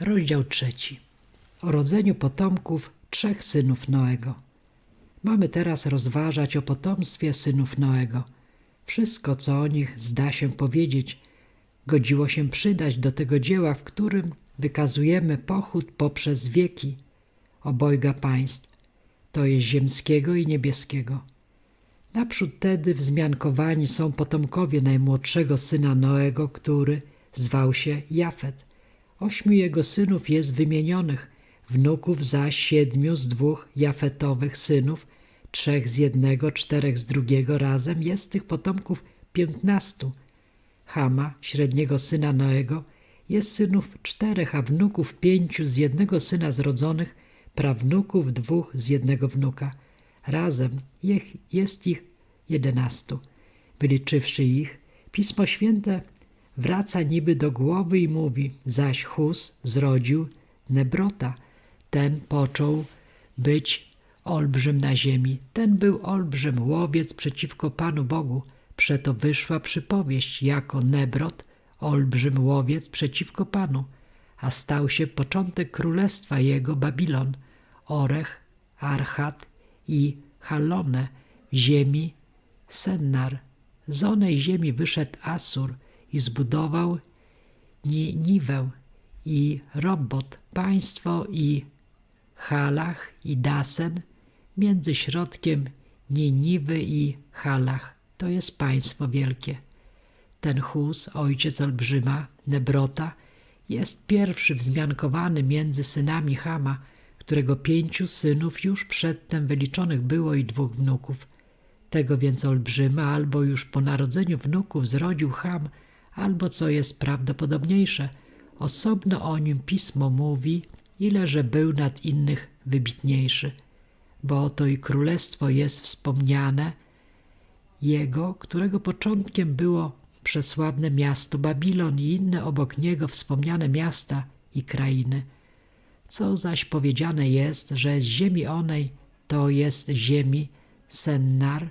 Rozdział trzeci. O rodzeniu potomków trzech synów Noego. Mamy teraz rozważać o potomstwie synów Noego. Wszystko, co o nich zda się powiedzieć, godziło się przydać do tego dzieła, w którym wykazujemy pochód poprzez wieki obojga państw, to jest ziemskiego i niebieskiego. Naprzód tedy wzmiankowani są potomkowie najmłodszego syna Noego, który zwał się Jafet. Ośmiu jego synów jest wymienionych, wnuków zaś siedmiu z dwóch Jafetowych synów, trzech z jednego, czterech z drugiego, razem jest tych potomków piętnastu. Hama, średniego syna Noego, jest synów czterech, a wnuków pięciu z jednego syna zrodzonych, prawnuków dwóch z jednego wnuka. Razem jest ich jedenastu. Wyliczywszy ich, Pismo Święte wraca niby do głowy i mówi, zaś Hus zrodził Nebrota. Ten począł być olbrzym na ziemi. Ten był olbrzym, łowiec przeciwko Panu Bogu. Przeto wyszła przypowieść jako Nebrot, olbrzym łowiec przeciwko Panu. A stał się początek królestwa jego Babilon, Orech, Archat i Halone ziemi Sennar. Z onej ziemi wyszedł Asur i zbudował Niniwę i Robot, państwo i Halach i Dasen między środkiem Niniwy i Halach. To jest państwo wielkie. Ten Hus, ojciec olbrzyma, Nebrota, jest pierwszy wzmiankowany między synami Hama, którego pięciu synów już przedtem wyliczonych było i dwóch wnuków. Tego więc olbrzyma albo już po narodzeniu wnuków zrodził Ham, albo co jest prawdopodobniejsze, osobno o nim pismo mówi, ile że był nad innych wybitniejszy. Bo oto i królestwo jest wspomniane jego, którego początkiem było przesławne miasto Babilon i inne obok niego wspomniane miasta i krainy. Co zaś powiedziane jest, że z ziemi onej to jest ziemi Sennar,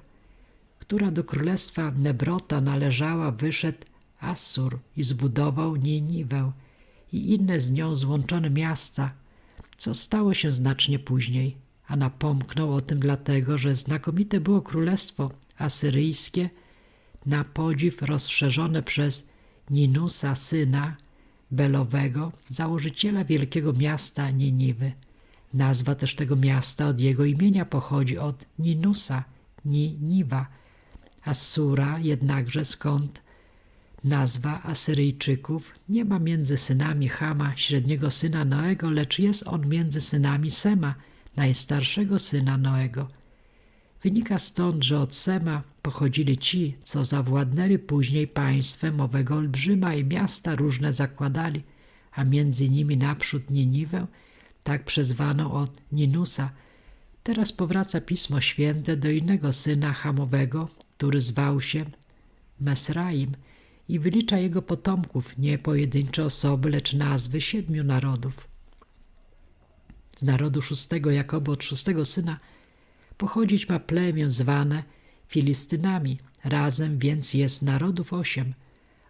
która do królestwa Nebrota należała, wyszedł Assur i zbudował Niniwę i inne z nią złączone miasta, co stało się znacznie później, a napomknął o tym dlatego, że znakomite było królestwo asyryjskie, na podziw rozszerzone przez Ninusa syna Belowego, założyciela wielkiego miasta Niniwy. Nazwa też tego miasta od jego imienia pochodzi od Ninusa, Niniwa, Assura jednakże skąd nazwa Asyryjczyków nie ma między synami Hama, średniego syna Noego, lecz jest on między synami Sema, najstarszego syna Noego. Wynika stąd, że od Sema pochodzili ci, co zawładnęli później państwem owego olbrzyma i miasta różne zakładali, a między nimi naprzód Niniwę, tak przezwaną od Ninusa. Teraz powraca Pismo Święte do innego syna Hamowego, który zwał się Mesraim i wylicza jego potomków, nie pojedyncze osoby, lecz nazwy siedmiu narodów. Z narodu szóstego Jakobo od szóstego syna pochodzić ma plemię zwane Filistynami, razem więc jest narodów osiem.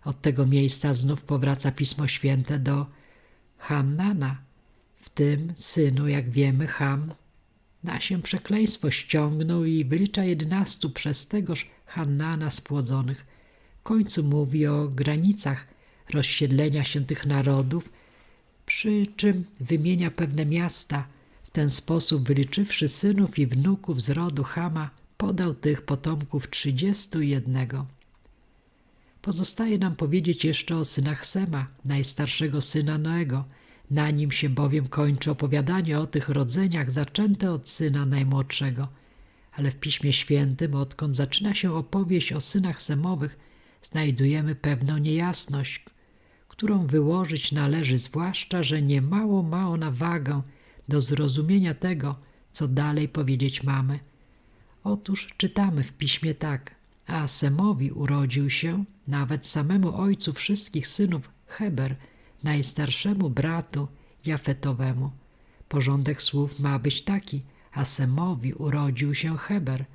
Od tego miejsca znów powraca Pismo Święte do Hannana. W tym synu, jak wiemy, Ham na się przekleństwo ściągnął i wylicza jedenastu przez tegoż Hannana spłodzonych. Końcu mówi o granicach rozsiedlenia się tych narodów, przy czym wymienia pewne miasta. W ten sposób, wyliczywszy synów i wnuków z rodu Hama, podał tych potomków trzydziestu jednego. Pozostaje nam powiedzieć jeszcze o synach Sema, najstarszego syna Noego. Na nim się bowiem kończy opowiadanie o tych rodzeniach zaczęte od syna najmłodszego. Ale w Piśmie Świętym, odkąd zaczyna się opowieść o synach Semowych, znajdujemy pewną niejasność, którą wyłożyć należy, zwłaszcza, że niemało ma ona wagę do zrozumienia tego, co dalej powiedzieć mamy. Otóż czytamy w piśmie tak, a Semowi urodził się nawet samemu ojcu wszystkich synów Heber, najstarszemu bratu Jafetowemu. Porządek słów ma być taki, a Semowi urodził się Heber,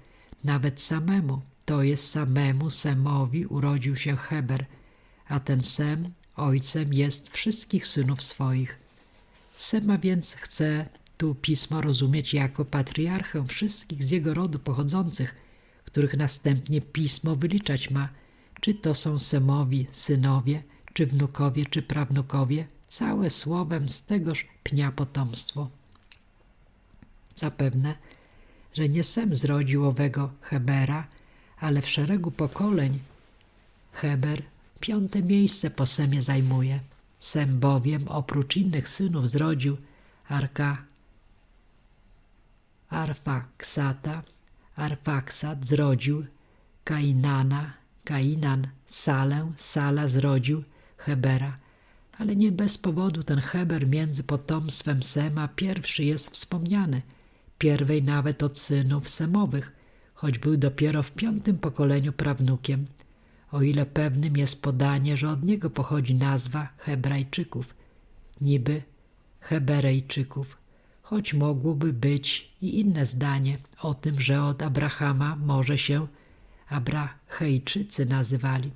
nawet samemu, to jest samemu Semowi urodził się Heber, a ten Sem ojcem jest wszystkich synów swoich. Sema więc chce tu pismo rozumieć jako patriarchę wszystkich z jego rodu pochodzących, których następnie pismo wyliczać ma, czy to są Semowi synowie, czy wnukowie, czy prawnukowie, całe słowem z tegoż pnia potomstwo. Zapewne, że nie Sem zrodził owego Hebera, ale w szeregu pokoleń Heber piąte miejsce po Semie zajmuje. Sem bowiem oprócz innych synów zrodził Arka, Arfaksata, Arfaksat zrodził Kainana, Kainan Salę, Sala zrodził Hebera. Ale nie bez powodu ten Heber między potomstwem Sema pierwszy jest wspomniany, pierwej nawet od synów Semowych, choć był dopiero w piątym pokoleniu prawnukiem, o ile pewnym jest podanie, że od niego pochodzi nazwa Hebrajczyków, niby Heberejczyków, choć mogłoby być i inne zdanie o tym, że od Abrahama może się Abrahejczycy nazywali.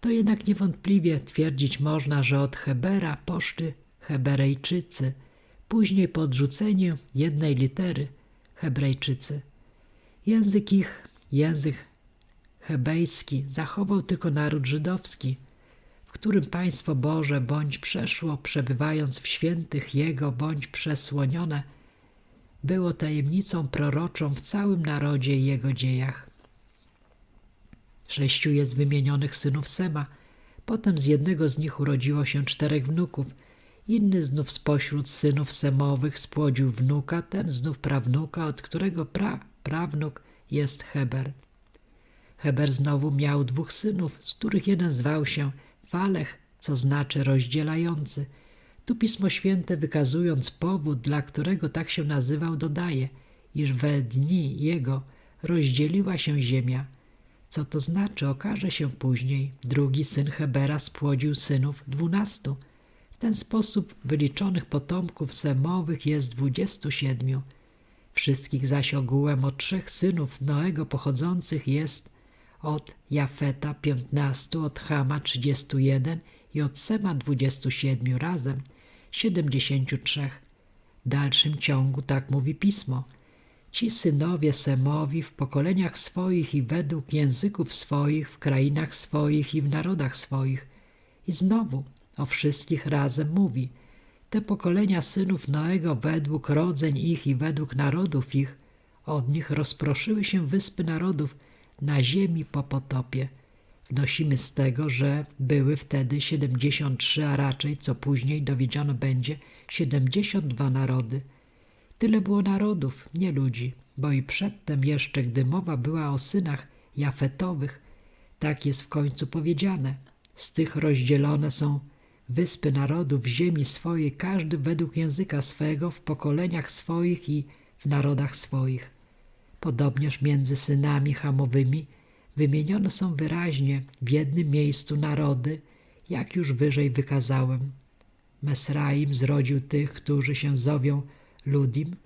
To jednak niewątpliwie twierdzić można, że od Hebera poszli Heberejczycy, później po odrzuceniu jednej litery Hebrajczycy. Język ich, język hebejski zachował tylko naród żydowski, w którym państwo Boże bądź przeszło, przebywając w świętych Jego, bądź przesłonione, było tajemnicą proroczą w całym narodzie i jego dziejach. Sześciu jest wymienionych synów Sema, potem z jednego z nich urodziło się czterech wnuków, inny znów spośród synów Semowych spłodził wnuka, ten znów prawnuka, od którego pra, prawnuk jest Heber. Heber znowu miał dwóch synów, z których jeden zwał się Falech, co znaczy rozdzielający. Tu Pismo Święte wykazując powód, dla którego tak się nazywał, dodaje, iż we dni jego rozdzieliła się ziemia. Co to znaczy, okaże się później. Drugi syn Hebera spłodził synów dwunastu. W ten sposób wyliczonych potomków Semowych jest dwudziestu siedmiu. Wszystkich zaś ogółem od trzech synów Noego pochodzących jest od Jafeta 15, od Hama 31 i od Sema 27 razem 73. W dalszym ciągu tak mówi pismo. Ci synowie Semowi w pokoleniach swoich i według języków swoich, w krainach swoich i w narodach swoich. I znowu o wszystkich razem mówi. Te pokolenia synów Noego według rodzeń ich i według narodów ich, od nich rozproszyły się wyspy narodów, na ziemi po potopie. Wnosimy z tego, że były wtedy 73, a raczej, co później dowiedziono będzie, 72 narody. Tyle było narodów, nie ludzi, bo i przedtem jeszcze, gdy mowa była o synach Jafetowych, tak jest w końcu powiedziane. Z tych rozdzielone są wyspy narodów ziemi swojej, każdy według języka swego, w pokoleniach swoich i w narodach swoich. Podobnież między synami Hamowymi wymienione są wyraźnie w jednym miejscu narody, jak już wyżej wykazałem. Mesraim zrodził tych, którzy się zowią Ludim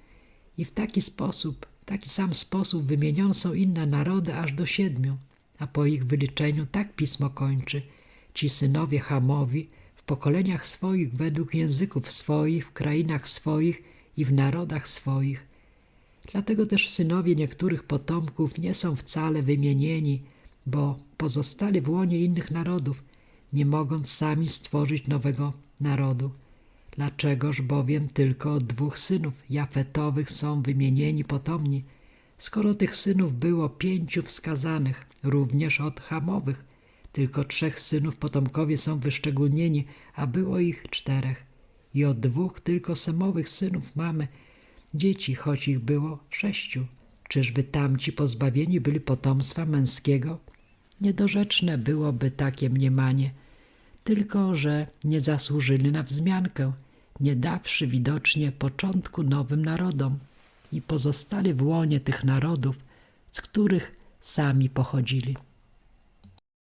i w taki sposób, taki sam sposób wymienione są inne narody aż do siedmiu, a po ich wyliczeniu tak pismo kończy. Ci synowie Hamowi pokoleniach swoich według języków swoich, w krainach swoich i w narodach swoich – Dlatego też synowie niektórych potomków nie są wcale wymienieni, bo pozostali w łonie innych narodów, nie mogąc sami stworzyć nowego narodu. Dlaczegoż bowiem tylko od dwóch synów Jafetowych są wymienieni potomni, skoro tych synów było pięciu wskazanych, również od Hamowych, tylko trzech synów potomkowie są wyszczególnieni, a było ich czterech. I od dwóch tylko Semowych synów mamy dzieci, choć ich było sześciu. Czyżby tamci pozbawieni byli potomstwa męskiego? Niedorzeczne byłoby takie mniemanie, tylko że nie zasłużyli na wzmiankę, nie dawszy widocznie początku nowym narodom i pozostali w łonie tych narodów, z których sami pochodzili.